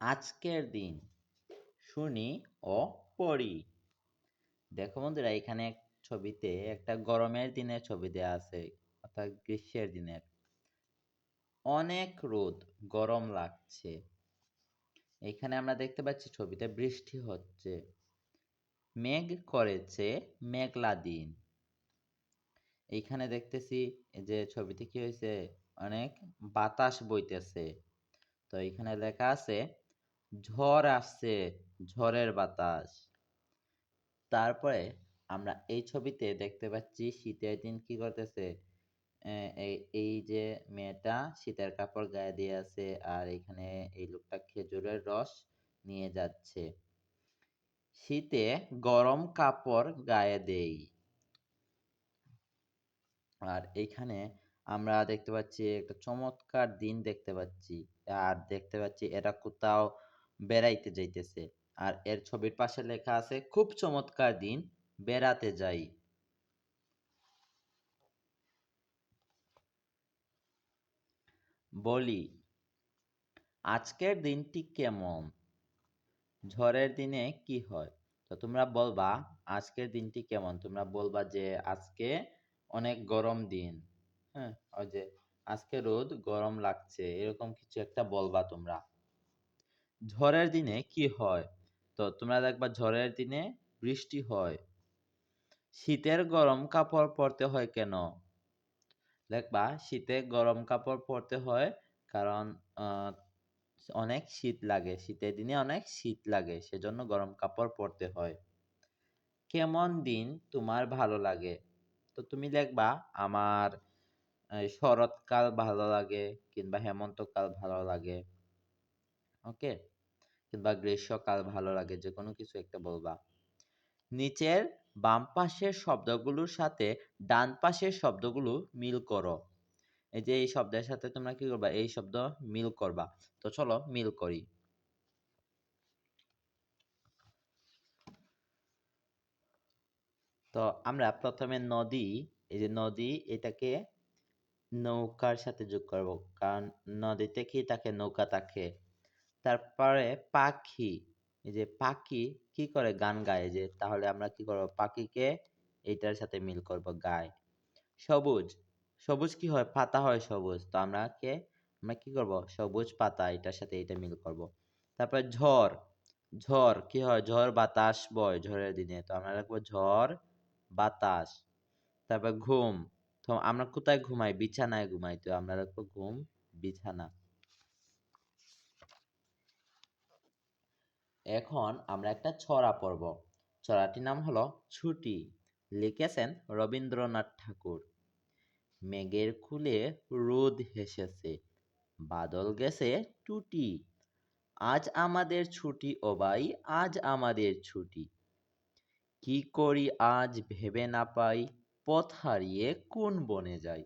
আজকের দিন। শুনি ও পড়ি। দেখো বন্ধুরা, এখানে ছবিতে একটা গরমের দিনের ছবি দেওয়া আছে, অর্থাৎ গ্রীষ্মের দিনের। অনেক রোদ, গরম লাগছে। এখানে আমরা দেখতে পাচ্ছি ছবিতে বৃষ্টি হচ্ছে। মেঘ করেছে, মেঘলা দিন। এইখানে দেখতেছি যে ছবিতে কি হয়েছে, অনেক বাতাস বইতেছে। তো এখানে লেখা আছে ঝড় আসছে, ঝড়ের বাতাস। তারপরে আমরা এই ছবিতে দেখতে পাচ্ছি শীতের দিন কি করতেছে। এই যে মেয়েটা শীতের কাপড় গায়ে দিয়ে আছে আর এখানে এই লোকটা খেজুরের রস নিয়ে যাচ্ছে। শীতে গরম কাপড় গায়ে দেই। আর এখানে আমরা দেখতে পাচ্ছি একটা চমৎকার দিন দেখতে পাচ্ছি। আর দেখতে পাচ্ছি এরা কোথাও বেড়াইতে যাইতেছে। আর এর ছবির পাশে লেখা আছে, খুব চমৎকার দিন, বেড়াতে যাই। বলি, আজকের দিনটি কেমন? ঝড়ের দিনে কি হয়? তো তোমরা বলবা, আজকের দিনটি কেমন? তোমরা বলবা যে, আজকে অনেক গরম দিন। হ্যাঁ ওই যে, আজকে রোদ গরম লাগছে। এরকম কিছু একটা বলবা তোমরা। ঝড়ের দিনে কি হয়? তো তোমরা দেখবা ঝড়ের দিনে বৃষ্টি হয়। শীতের গরম কাপড় পরতে হয় কেন? দেখবা শীতে গরম কাপড় পরতে হয় কারণ অনেক শীত লাগে। শীতের দিনে অনেক শীত লাগে, সেজন্য গরম কাপড় পরতে হয়। কেমন দিন তোমার ভালো লাগে? তো তুমি দেখবা আমার শরৎকাল ভালো লাগে কিংবা হেমন্তকাল ভালো লাগে। ওকে? কিংবা গ্রীষ্মকাল ভালো লাগে যে কোনো কিছু একটা বলবা। নিচের বাম পাশের শব্দগুলোর সাথে ডান পাশের শব্দগুলো মিল করো। এই যে এই শব্দের সাথে তোমরা কি করবা? এই শব্দ মিল করবা। তো চলো মিল করি। তো আমরা প্রথমে নদী, এই যে নদী এটাকে নৌকার সাথে যোগ করব। কারণ নদীতে কি থাকে? নৌকা থাকে। তারপরে পাখি, এই যে পাখি কি করে গান গায়? যে তাহলে আমরা কি করব? পাখিকে এইটার সাথে মিল করব, গায়। সবুজ সবুজ কি হয়? পাতা হয় সবুজ। তো আমরা কে আমরা কি করব? সবুজ পাতা এটার সাথে এটা মিল করব। তারপরে ঝড় ঝড় কি হয়? ঝড় বাতাস বয় ঝড়ের দিনে। তো আমরা রাখব ঝড়, বাতাস। তারপর ঘুম, তো আমরা কোথায় ঘুমাই? বিছানায় ঘুমাই। তো আমরা রাখব ঘুম, বিছানা। এখন আমরা একটা ছড়া পড়ব। ছড়াটির নাম হলো ছুটি। লিখেছেন রবীন্দ্রনাথ ঠাকুর। মেঘের খুলে রোদ হেসেছে। বাদল গেছে টুটি। আজ আমাদের ছুটি ও ভাই, আজ আমাদের ছুটি। কি করি আজ ভেবে না পাই, পথ হারিয়ে কোন বনে যাই।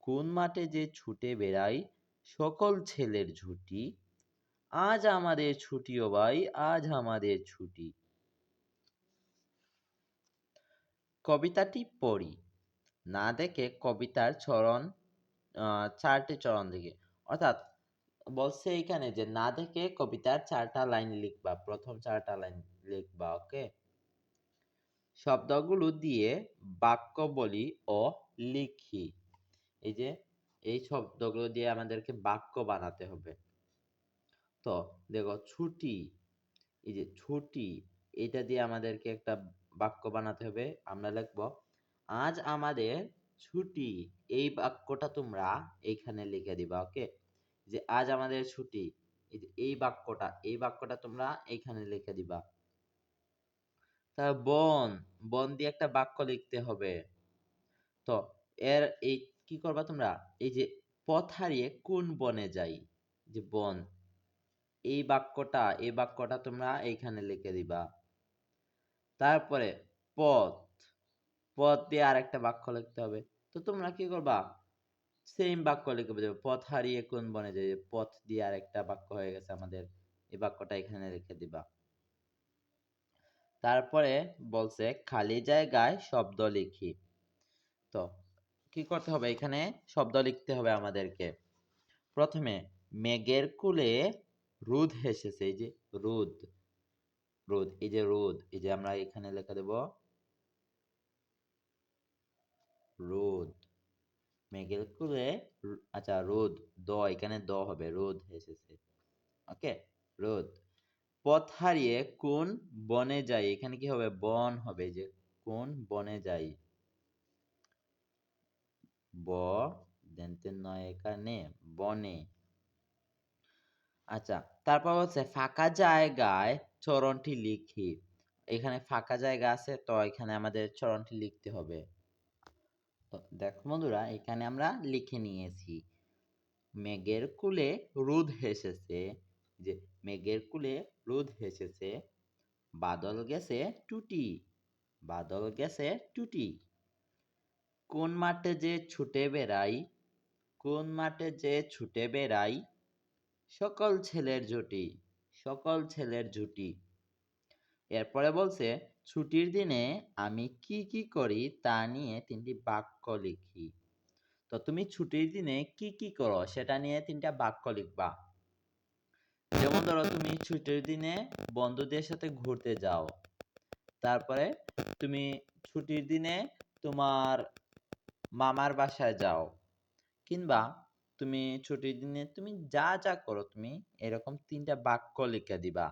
কোন মাঠে যে ছুটে বেড়াই, সকল ছেলের ঝুটি। আজ আমাদের ছুটি ও ভাই, আজ আমাদের ছুটি। কবিতাটি পড়ি। না দেখে কবিতার চরণ চারটি চরণ দিকে অর্থাৎ বলছে এখানে যে, না দেখে কবিতার চারটা লাইন লিখবা, প্রথম চারটা লাইন লিখবা, ওকে? শব্দগুলো দিয়ে বাক্য বলি ও লিখি। এই যে, এই শব্দগুলো দিয়ে আমাদেরকে বাক্য বানাতে হবে। তো দেখো ছুটি, এই যে ছুটি, এটা দিয়ে আমাদেরকে একটা বাক্য বানাতে হবে। আমরা লিখব, আজ আমাদের ছুটি, এই বাক্যটা তোমরা এইখানে লিখে দিবা, ওকে? যে আজ আমাদের ছুটি, এই বাক্যটা এই বাক্যটা তোমরা এইখানে লিখে দিবা। তা বন বন দিয়ে একটা বাক্য লিখতে হবে। তো এর এই কি করবা তোমরা? এই যে পথ হারিয়ে কোন বনে যাই? যে বন এই বাক্যটা এই বাক্যটা তোমরা এইখানে লিখে দিবা। তারপরে পথ। পথ দিয়ে আরেকটা বাক্য লিখতে হবে। তো তোমরা কি করবা? সেম বাক্য লিখে দেবে পথ হারিয়ে কোন বনে যায়? পথ দিয়ে আরেকটা বাক্য হয়ে গেছে আমাদের। এই বাক্যটা এখানে লিখে দিবা। তারপরে বলছে, খালি জায়গায় শব্দ লিখি। তো কি করতে হবে এখানে? শব্দ লিখতে হবে আমাদেরকে। প্রথমে, মেঘের কুলে রোদ হেসেছে এই যে রোদ রোদ এই যে রোদ এই যে আমরা এখানে লেখা দেব রোদ মেঘের কুলে আচ্ছা রোদ দ, এখানে দ হবে রোদ হেসেছে ওকে রোদ পথ হারিয়ে কোন বনে যাই, এখানে কি হবে, বন হবে যে কোন বনে যাই, ব দেনতে নয় এখানে, বনে আচ্ছা তারপর হচ্ছে ফাঁকা জায়গায় চরণটি লিখি। এখানে ফাঁকা জায়গা আছে, তো এখানে আমাদের চরণটি লিখতে হবে। তো দেখো বন্ধুরা, এখানে আমরা লিখে নিয়েছি, মেঘের কুলে রোদ হেসেছে। যে মেঘের কুলে রোদ হেসেছে, বাদল গেছে টুটি, বাদল গেছে টুটি। কোন মাঠে যে ছুটে বেড়াই, কোন মাঠে যে ছুটে বেড়াই সকল ছেলের জুটি, সকল ছেলের জুটি। এরপরে বলছে, ছুটির দিনে আমি কি কি করি তা নিয়ে তিনটি বাক্য লিখি। তো তুমি ছুটির দিনে কি কি করো সেটা নিয়ে তিনটা বাক্য লিখবা। যেমন ধরো, তুমি ছুটির দিনে বন্ধুদের সাথে ঘুরতে যাও। তারপরে তুমি ছুটির দিনে তোমার মামার বাসায় যাও। কিংবা তুমি ছুটির দিনে তুমি যা যা করো তুমি এরকম তিনটা বাক্য লিখে দিবা।